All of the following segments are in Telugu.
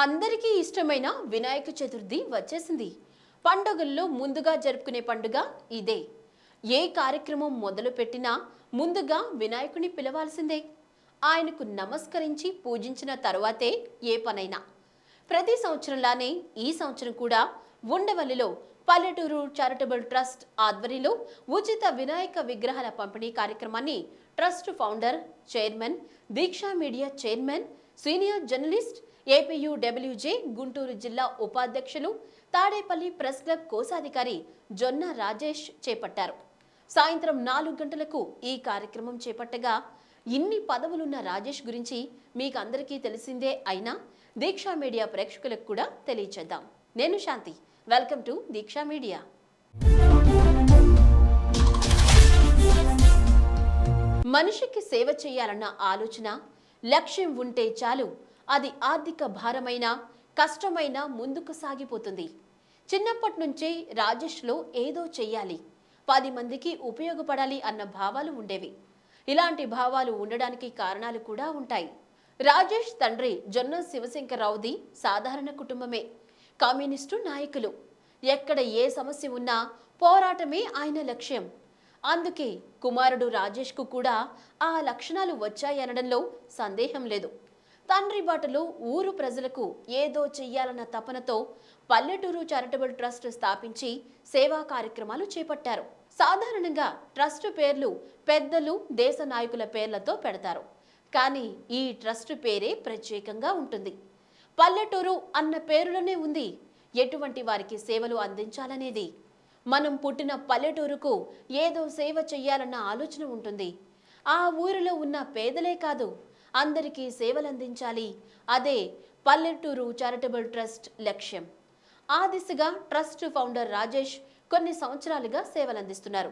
అందరికీ ఇష్టమైన వినాయక చతుర్థి వచ్చేసింది. పండుగల్లో ముందుగా జరుపుకునే పండుగ ఇదే. ఏ కార్యక్రమం మొదలు పెట్టినా ముందుగా వినాయకుని పిలవాల్సిందే. ఆయనకు నమస్కరించి పూజించిన తరువాతే ఏ పనైనా. ప్రతి సంవత్సరంలానే ఈ సంవత్సరం కూడా ఉండవల్లిలో పల్లెటూరు చారిటబుల్ ట్రస్ట్ ఆధ్వర్యంలో ఉచిత వినాయక విగ్రహాల పంపిణీ కార్యక్రమాన్ని trust founder chairman Deeksha media chairman senior journalist APUWJ Guntur జిల్లా ఉపాధ్యక్షులు తాడేపల్లి ప్రెస్ క్లబ్ కోశాధికారి జొన్న రాజేష్ చేపట్టారు. సాయంత్రం నాలుగు గంటలకు ఈ కార్యక్రమం చేపట్టగా ఇన్ని పదవులున్న రాజేష్ గురించి మీకు అందరికీ తెలిసిందే అయినా దీక్షా మీడియా ప్రేక్షకులకు కూడా తెలియచేద్దాం. నేను Shanti. Welcome to Deeksha media. మనిషికి సేవ చేయాలన్న ఆలోచన లక్ష్యం ఉంటే చాలు అది ఆర్థిక భారమైన కష్టమైన ముందుకు సాగిపోతుంది. చిన్నప్పటి నుంచే రాజేష్లో ఏదో చెయ్యాలి పది మందికి ఉపయోగపడాలి అన్న భావాలు ఉండేవి. ఇలాంటి భావాలు ఉండడానికి కారణాలు కూడా ఉంటాయి. రాజేష్ తండ్రి జొన్న శివశంకర్రావుది సాధారణ కుటుంబమే కమ్యూనిస్టు నాయకులు. ఎక్కడ ఏ సమస్య ఉన్నా పోరాటమే ఆయన లక్ష్యం. అందుకే కుమారుడు రాజేష్కు కూడా ఆ లక్షణాలు వచ్చాయనడంలో సందేహం లేదు. తండ్రి బాటలో ఊరు ప్రజలకు ఏదో చెయ్యాలన్న తపనతో పల్లెటూరు చారిటబుల్ ట్రస్ట్ స్థాపించి సేవా కార్యక్రమాలు చేపట్టారు. సాధారణంగా ట్రస్ట్ పేర్లు పెద్దలు దేశ నాయకుల పేర్లతో పెడతారు. కానీ ఈ ట్రస్ట్ పేరే ప్రత్యేకంగా ఉంటుంది. పల్లెటూరు అన్న పేరులోనే ఉంది. ఎటువంటి వారికి సేవలు అందించాలనేది? మనం పుట్టిన పల్లెటూరుకు ఏదో సేవ చెయ్యాలన్న ఆలోచన ఉంటుంది. ఆ ఊరిలో ఉన్న పేదలే కాదు అందరికీ సేవలందించాలి. అదే పల్లెటూరు చారిటబుల్ ట్రస్ట్ లక్ష్యం. ఆ దిశగా ట్రస్ట్ ఫౌండర్ రాజేష్ కొన్ని సంవత్సరాలుగా సేవలందిస్తున్నారు.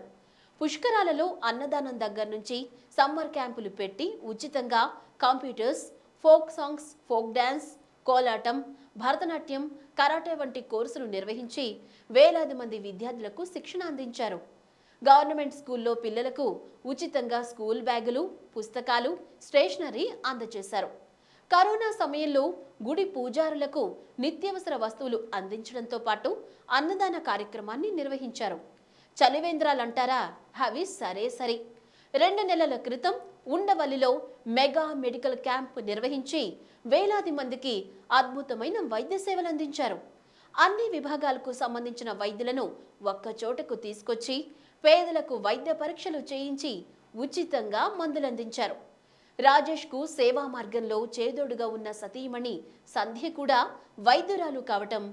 పుష్కరాలలో అన్నదానం దగ్గర నుంచి సమ్మర్ క్యాంపులు పెట్టి ఉచితంగా computers folk songs folk dance Kolatam Bharatanatyam karate వంటి కోర్సులు నిర్వహించి వేలాది మంది విద్యార్థులకు శిక్షణ అందించారు. గవర్నమెంట్ స్కూల్లో పిల్లలకు ఉచితంగా స్కూల్ బ్యాగులు పుస్తకాలు స్టేషనరీ అందజేశారు. కరోనా సమయంలో గుడి పూజారులకు నిత్యావసర వస్తువులు అందించడంతో పాటు అన్నదాన కార్యక్రమాన్ని నిర్వహించారు. చలివేంద్రాలంటారా? అవి సరే సరే. రెండు నెలల క్రితం ఉండవల్లిలో మెగా మెడికల్ క్యాంప్ నిర్వహించి వేలాది మందికి అద్భుతమైన వైద్య సేవలు అందించారు. అన్ని విభాగాలకు సంబంధించిన వైద్యులను ఒక్క చోటకు తీసుకొచ్చి పేదలకు వైద్య పరీక్షలు చేయించి ఉచితంగా మందులందించారు. రాజేష్కు సేవా మార్గంలో చేదోడుగా ఉన్న సతీమణి సంధ్య కూడా వైద్యురాలు కావటం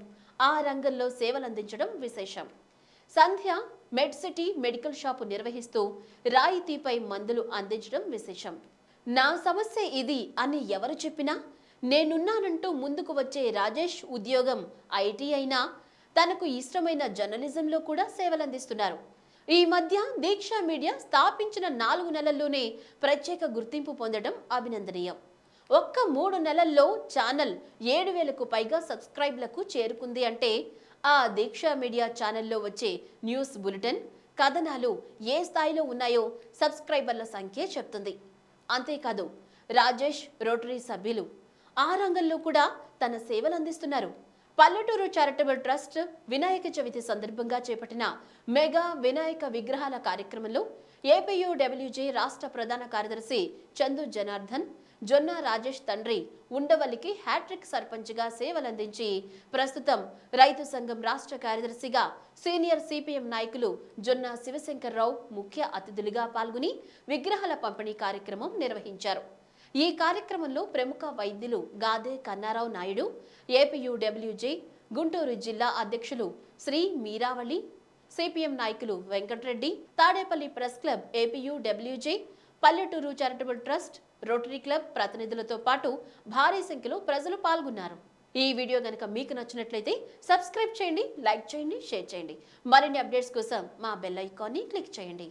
ఆ రంగంలో సేవలందించడం విశేషం. సంధ్య మెడ్సిటీ మెడికల్ షాపు నిర్వహిస్తూ రాయితీపై మందులు అందించడం విశేషం. నా సమస్య ఇది అని ఎవరు చెప్పినా నేనున్నానంటూ ముందుకు వచ్చే రాజేష్ ఉద్యోగం ఐటీ అయినా తనకు ఇష్టమైన జర్నలిజంలో కూడా సేవలందిస్తున్నారు. ఈ మధ్య దీక్షా మీడియా స్థాపించిన నాలుగు నెలల్లోనే ప్రత్యేక గుర్తింపు పొందడం అభినందనీయం. ఒక్క మూడు నెలల్లో ఛానల్ ఏడు వేలకు పైగా సబ్స్క్రైబ్లకు చేరుకుంది అంటే ఆ దీక్షా మీడియా ఛానల్లో వచ్చే న్యూస్ బులెటిన్ కథనాలు ఏ స్థాయిలో ఉన్నాయో సబ్స్క్రైబర్ల సంఖ్య చెప్తుంది. అంతేకాదు రాజేష్ రోటరీ సభ్యులు ఆ రంగంలో కూడా తన సేవలు అందిస్తున్నారు. పల్లెటూరు చారిటబుల్ ట్రస్ట్ వినాయక చవితి సందర్భంగా చేపట్టిన మెగా వినాయక విగ్రహాల కార్యక్రమంలో ఏపీయూడబ్ల్యూజే రాష్ట్ర ప్రధాన కార్యదర్శి చందు జనార్దన్ జొన్న రాజేష్ తండ్రి ఉండవల్లికి హ్యాట్రిక్ సర్పంచ్గా సేవలందించి ప్రస్తుతం రైతు సంఘం రాష్ట్ర కార్యదర్శిగా సీనియర్ సిపిఎం నాయకులు జొన్న శివశంకర్రావు ముఖ్య అతిథులుగా పాల్గొని విగ్రహాల పంపిణీ కార్యక్రమం నిర్వహించారు. ఈ కార్యక్రమంలో ప్రముఖ వైద్యులు గాదే కన్నారావు నాయుడు ఏపీయూడబ్ల్యూజే గుంటూరు జిల్లా అధ్యక్షులు శ్రీ మీరావళి సిపిఎం నాయకులు Venkatareddy Tadepalli press club APUWJ Palleturu charitable trust Rotary club ప్రతినిధులతో పాటు భారీ సంఖ్యలో ప్రజలు పాల్గొన్నారు. ఈ వీడియో కనుక మీకు నచ్చినట్లయితే సబ్స్క్రైబ్ చేయండి లైక్ చేయండి షేర్ చేయండి. మరిన్ని అప్డేట్స్ కోసం మా బెల్ ఐకాన్ని క్లిక్ చేయండి.